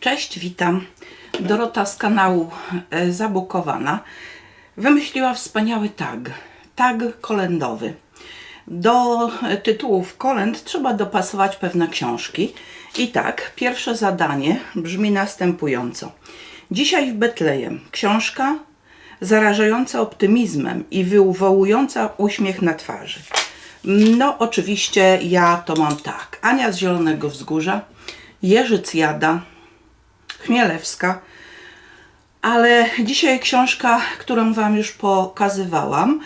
Cześć, witam. Dorota z kanału e, Zabukowana wymyśliła wspaniały tag. Tag kolendowy. Do e, tytułów kolęd trzeba dopasować pewne książki. I tak, pierwsze zadanie brzmi następująco. Dzisiaj w Betlejem książka zarażająca optymizmem i wywołująca uśmiech na twarzy. No, oczywiście ja to mam tak. Ania z Zielonego Wzgórza, Jerzy Cjada, Chmielewska, ale dzisiaj książka, którą Wam już pokazywałam,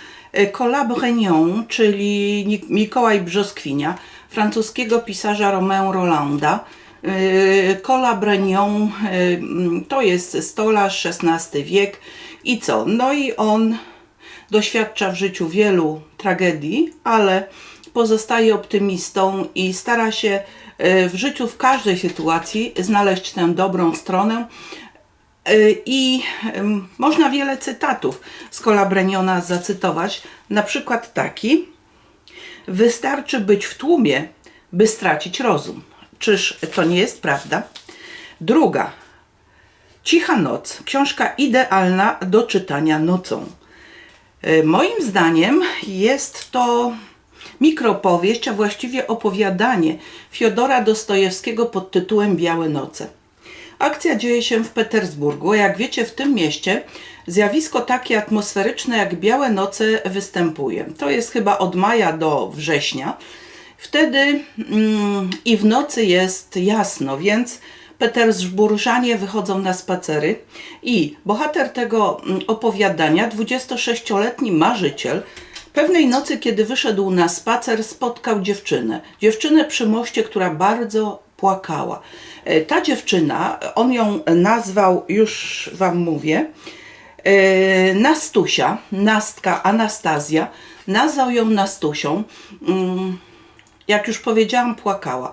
Cola Brignon, czyli Mikołaj Brzoskwinia, francuskiego pisarza Romain Rolanda. Yy, Cola Brignon yy, to jest stolarz XVI wiek i co? No i on doświadcza w życiu wielu tragedii, ale pozostaje optymistą i stara się w życiu, w każdej sytuacji znaleźć tę dobrą stronę. E, I można wiele cytatów z Kolabreniona zacytować, na przykład taki: Wystarczy być w tłumie, by stracić rozum. Czyż to nie jest prawda? Druga. Cicha noc. Książka idealna do czytania nocą. E, Moim zdaniem jest to mikropowieść, a właściwie opowiadanie Fiodora Dostojewskiego pod tytułem Białe Noce. Akcja dzieje się w Petersburgu, a jak wiecie, w tym mieście zjawisko takie atmosferyczne jak Białe Noce występuje. To jest chyba od maja do września. Wtedy mm, i w nocy jest jasno, więc Petersburżanie wychodzą na spacery i bohater tego mm, opowiadania, 26-letni marzyciel, pewnej nocy, kiedy wyszedł na spacer, spotkał dziewczynę. Dziewczynę przy moście, która bardzo płakała. E, Ta dziewczyna, on ją nazwał, już Wam mówię, e, Nastusia, Nastka, Anastazja, nazwał ją Nastusią. Mm, jak już powiedziałam, płakała.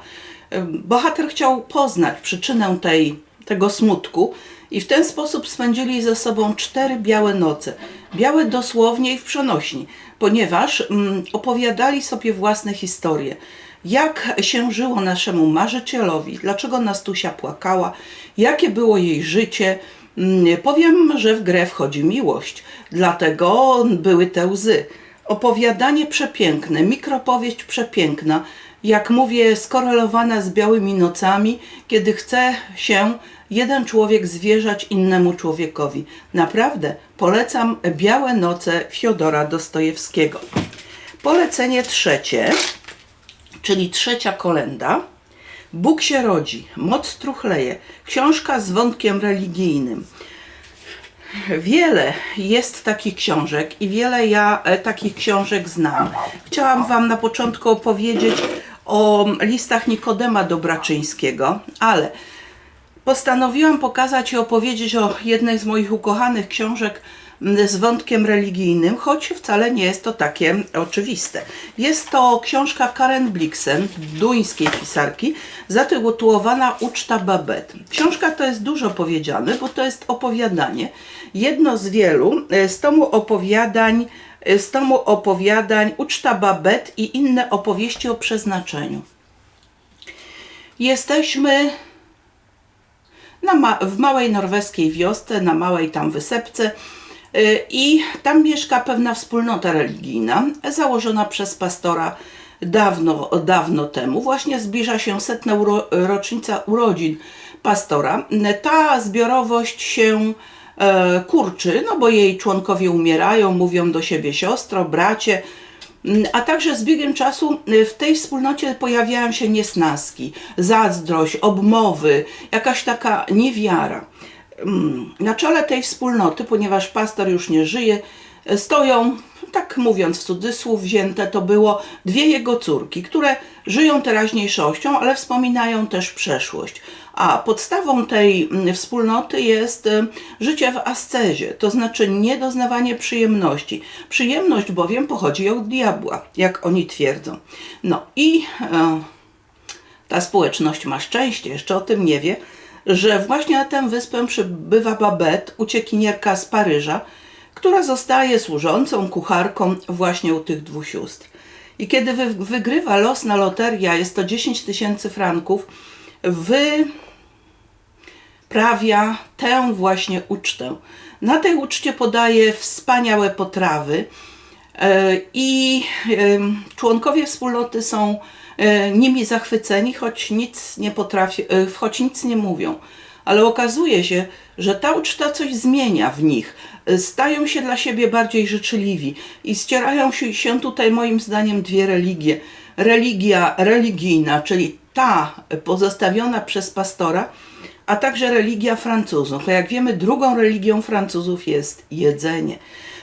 Ym, Bohater chciał poznać przyczynę tej, tego smutku i w ten sposób spędzili ze sobą cztery białe noce. Białe dosłownie i w przenośni, ponieważ mm, opowiadali sobie własne historie. Jak się żyło naszemu marzycielowi, dlaczego Nastusia płakała, jakie było jej życie. Mm, Powiem, że w grę wchodzi miłość, dlatego były te łzy. Opowiadanie przepiękne, mikropowieść przepiękna, jak mówię, skorelowana z białymi nocami, kiedy chce się jeden człowiek zwierzać innemu człowiekowi. Naprawdę polecam Białe Noce Fiodora Dostojewskiego. Polecenie trzecie, czyli trzecia kolenda. Bóg się rodzi, moc truchleje. Książka z wątkiem religijnym. Wiele jest takich książek i wiele ja e, takich książek znam. Chciałam Wam na początku opowiedzieć o listach Nikodema Dobraczyńskiego, ale postanowiłam pokazać i opowiedzieć o jednej z moich ukochanych książek m, z wątkiem religijnym, choć wcale nie jest to takie oczywiste. Jest to książka Karen Blixen, duńskiej pisarki, zatytułowana Uczta Babet. Książka to jest dużo powiedziane, bo to jest opowiadanie, jedno z wielu e, z tomu opowiadań, z tomu opowiadań Uczta Babet i inne opowieści o przeznaczeniu. Jesteśmy ma- w małej norweskiej wiosce, na małej tam wysepce. y, I tam mieszka pewna wspólnota religijna, założona przez pastora dawno, dawno temu. Właśnie zbliża się setna uro, rocznica urodzin pastora. Ta zbiorowość się kurczy, no bo jej członkowie umierają, mówią do siebie siostro, bracie, Mm, A także z biegiem czasu y, w tej wspólnocie pojawiają się niesnaski, zazdrość, obmowy, jakaś taka niewiara. Mm, Na czele tej wspólnoty, ponieważ pastor już nie żyje, stoją, tak mówiąc w cudzysłów wzięte, to było dwie jego córki, które żyją teraźniejszością, ale wspominają też przeszłość. A podstawą tej mm, wspólnoty jest życie w ascezie, to znaczy niedoznawanie przyjemności. Przyjemność bowiem pochodzi od diabła, jak oni twierdzą. No i e, ta społeczność ma szczęście, jeszcze o tym nie wie, że właśnie na tę wyspę przybywa Babette, uciekinierka z Paryża, która zostaje służącą, kucharką właśnie u tych dwóch sióstr. I kiedy wy, wygrywa los na loterię, a jest to 10 tysięcy franków, wy wprawia tę właśnie ucztę. Na tej uczcie podaje wspaniałe potrawy e, i członkowie wspólnoty są e, nimi zachwyceni, choć nic nie potrafią, e, choć nic nie mówią. Ale okazuje się, że ta uczta coś zmienia w nich. E, Stają się dla siebie bardziej życzliwi i ścierają się, tutaj moim zdaniem dwie religie. Religia religijna, czyli ta pozostawiona przez pastora, a także religia Francuzów. A jak wiemy, drugą religią Francuzów jest jedzenie.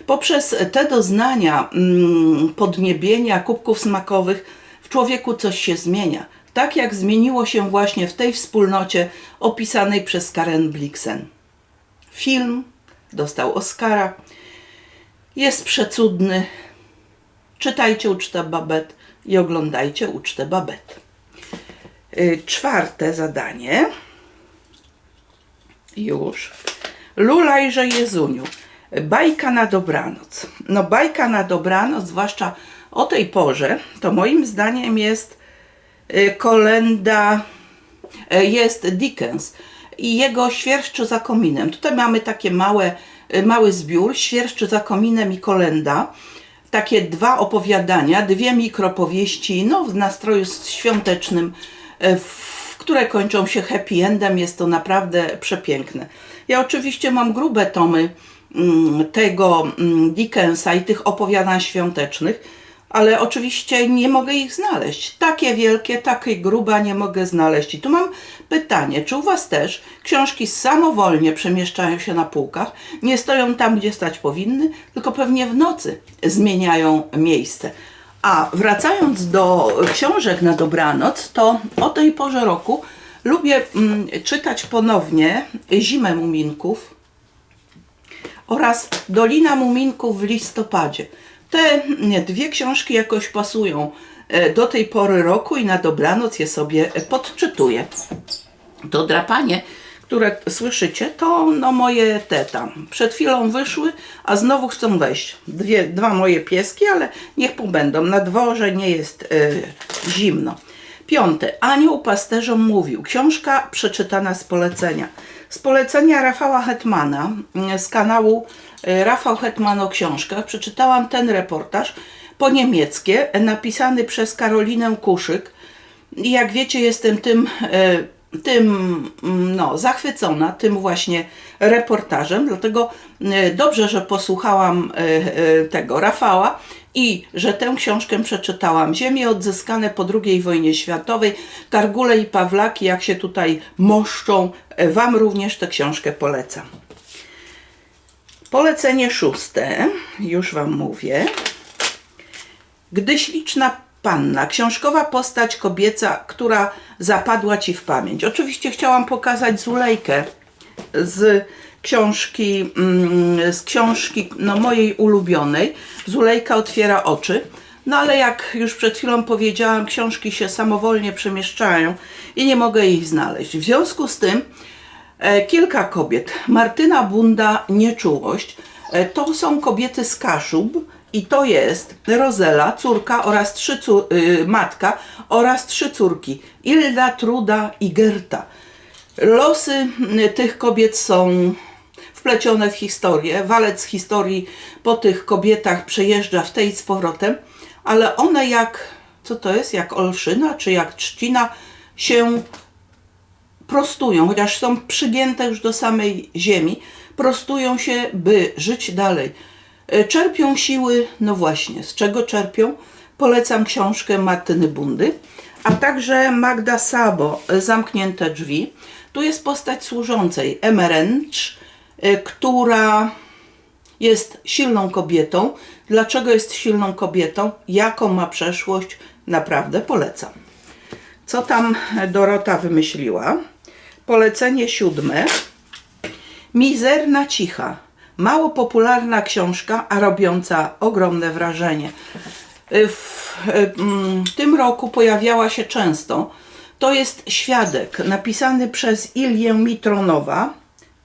Poprzez te doznania mm, podniebienia, kubków smakowych w człowieku coś się zmienia. Tak jak zmieniło się właśnie w tej wspólnocie opisanej przez Karen Blixen. Film dostał Oscara. Jest przecudny. Czytajcie Ucztę Babet i oglądajcie Ucztę Babet. Y, Czwarte zadanie. Już. Lulajże Jezuniu. Bajka na dobranoc. No bajka na dobranoc, zwłaszcza o tej porze, to moim zdaniem jest kolenda, y, jest Dickens i jego Świerszczy za kominem. Tutaj mamy takie małe, y, mały zbiór, Świerszczy za kominem i kolenda. Takie dwa opowiadania, dwie mikropowieści, no w nastroju świątecznym, y, które kończą się happy endem. Jest to naprawdę przepiękne. Ja oczywiście mam grube tomy mm, tego mm, Dickensa i tych opowiadań świątecznych, ale oczywiście nie mogę ich znaleźć. Takie wielkie, takie grube nie mogę znaleźć. I tu mam pytanie, czy u Was też książki samowolnie przemieszczają się na półkach, nie stoją tam, gdzie stać powinny, tylko pewnie w nocy zmieniają miejsce. A wracając do książek na dobranoc, to o tej porze roku lubię mm, czytać ponownie Zimę Muminków, oraz Dolina Muminków w listopadzie. Te dwie książki jakoś pasują e, do tej pory roku i na dobranoc je sobie e, podczytuję. To drapanie, które słyszycie, to no moje te tam. Przed chwilą wyszły, a znowu chcą wejść. Dwie, dwa moje pieski, ale niech pobędą. Na dworze nie jest e, zimno. Piąte. Anioł pasterzom mówił. Książka przeczytana z polecenia. Z polecenia Rafała Hetmana mm, z kanału e, Rafał Hetman o książkach przeczytałam ten reportaż po niemieckie, napisany przez Karolinę Kuszyk. Jak wiecie, jestem tym, e, tym mm, no, zachwycona tym właśnie reportażem, dlatego e, dobrze, że posłuchałam tego Rafała i że tę książkę przeczytałam. Ziemie odzyskane po II wojnie światowej, Kargule i Pawlaki, jak się tutaj moszczą, e, Wam również tę książkę polecam. Polecenie szóste, już Wam mówię. Gdy śliczna panna, książkowa postać kobieca, która zapadła ci w pamięć. Oczywiście chciałam pokazać Zulejkę z książki, mm, z książki no, mojej ulubionej. Zulejka otwiera oczy. No ale jak już przed chwilą powiedziałam, książki się samowolnie przemieszczają i nie mogę ich znaleźć. W związku z tym e, kilka kobiet. Martyna Bunda, Nieczułość. E, to są kobiety z Kaszub i to jest Rozela, córka oraz trzy cór, y, matka oraz trzy córki. Ilda, Truda i Gerta. Losy y, tych kobiet są wplecione w historię. Walec historii po tych kobietach przejeżdża w tej z powrotem, ale one jak, co to jest, jak olszyna czy jak trzcina się prostują, chociaż są przygięte już do samej ziemi, prostują się, by żyć dalej. E, Czerpią siły, no właśnie, z czego czerpią? Polecam książkę Martyny Bundy, a także Magda Sabo, Zamknięte drzwi. Tu jest postać służącej, Emerencz, e, która jest silną kobietą. Dlaczego jest silną kobietą? Jaką ma przeszłość? Naprawdę polecam. Co tam Dorota wymyśliła? Polecenie siódme. Mizerna cicha. Mało popularna książka, a robiąca ogromne wrażenie. W mm, tym roku pojawiała się często. To jest Świadek, napisany przez Ilię Mitronowa,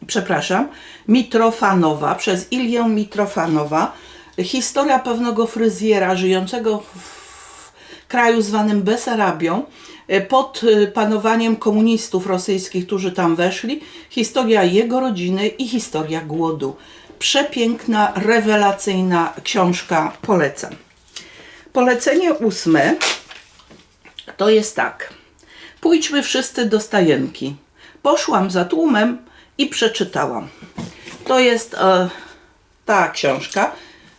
przepraszam, Mitrofanowa, przez Ilię Mitrofanowa. Historia pewnego fryzjera żyjącego w kraju zwanym Besarabią, e, pod e, panowaniem komunistów rosyjskich, którzy tam weszli, historia jego rodziny i historia głodu. Przepiękna, rewelacyjna książka, polecam. Polecenie ósme to jest tak. Pójdźmy wszyscy do stajenki. Poszłam za tłumem i przeczytałam. To jest e, ta książka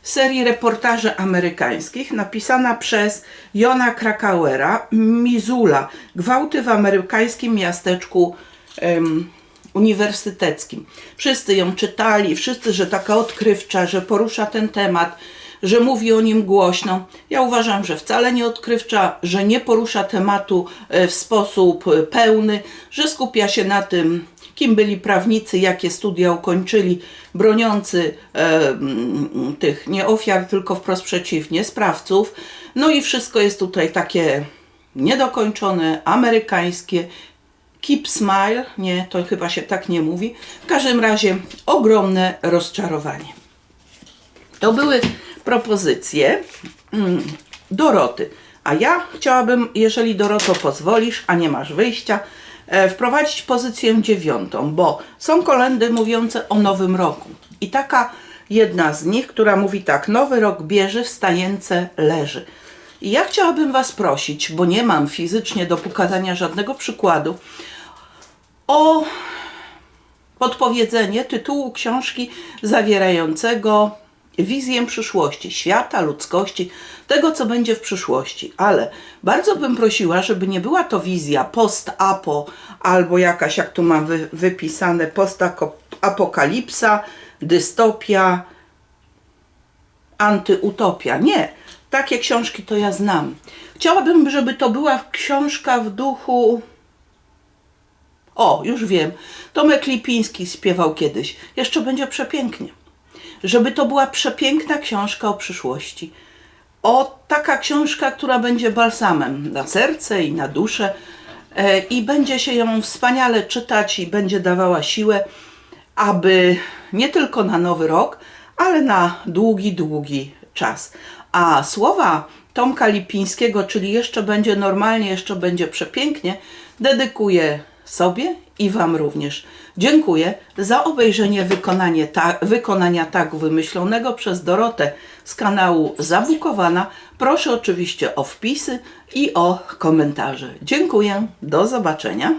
serii reportaży amerykańskich napisana przez Jona Krakauera, Mizula, gwałty w amerykańskim miasteczku uniwersyteckim. Wszyscy ją czytali, wszyscy, że taka odkrywcza, że porusza ten temat, że mówi o nim głośno. Ja uważam, że wcale nie odkrywcza, że nie porusza tematu e, w sposób e, pełny, że skupia się na tym, kim byli prawnicy, jakie studia ukończyli, broniący e, tych nie ofiar, tylko wprost przeciwnie, sprawców. No i wszystko jest tutaj takie niedokończone, amerykańskie. Keep smile, nie, to chyba się tak nie mówi. W każdym razie ogromne rozczarowanie. To były propozycje mm, Doroty. A ja chciałabym, jeżeli Doroto pozwolisz, a nie masz wyjścia, wprowadzić pozycję dziewiątą, bo są kolendy mówiące o nowym roku. I taka jedna z nich, która mówi tak: Nowy rok bierze, wstajęce leży. I ja chciałabym Was prosić, bo nie mam fizycznie do pokazania żadnego przykładu, o podpowiedzenie tytułu książki zawierającego wizję przyszłości, świata, ludzkości, tego co będzie w przyszłości. Ale bardzo bym prosiła, żeby nie była to wizja post-apo albo jakaś, jak tu mam wy, wypisane, post-apokalipsa, dystopia, antyutopia. Nie. Takie książki to ja znam. Chciałabym, żeby to była książka w duchu o, już wiem. Tomek Lipiński śpiewał kiedyś. Jeszcze będzie przepięknie. Żeby to była przepiękna książka o przyszłości. O taka książka, która będzie balsamem na serce i na duszę e, i będzie się ją wspaniale czytać i będzie dawała siłę, aby nie tylko na nowy rok, ale na długi, długi czas. A słowa Tomka Lipińskiego, czyli jeszcze będzie normalnie, jeszcze będzie przepięknie, dedykuję sobie i Wam również. Dziękuję za obejrzenie wykonanie ta, wykonania tak wymyślonego przez Dorotę z kanału Zabukowana. Proszę oczywiście o wpisy i o komentarze. Dziękuję, do zobaczenia.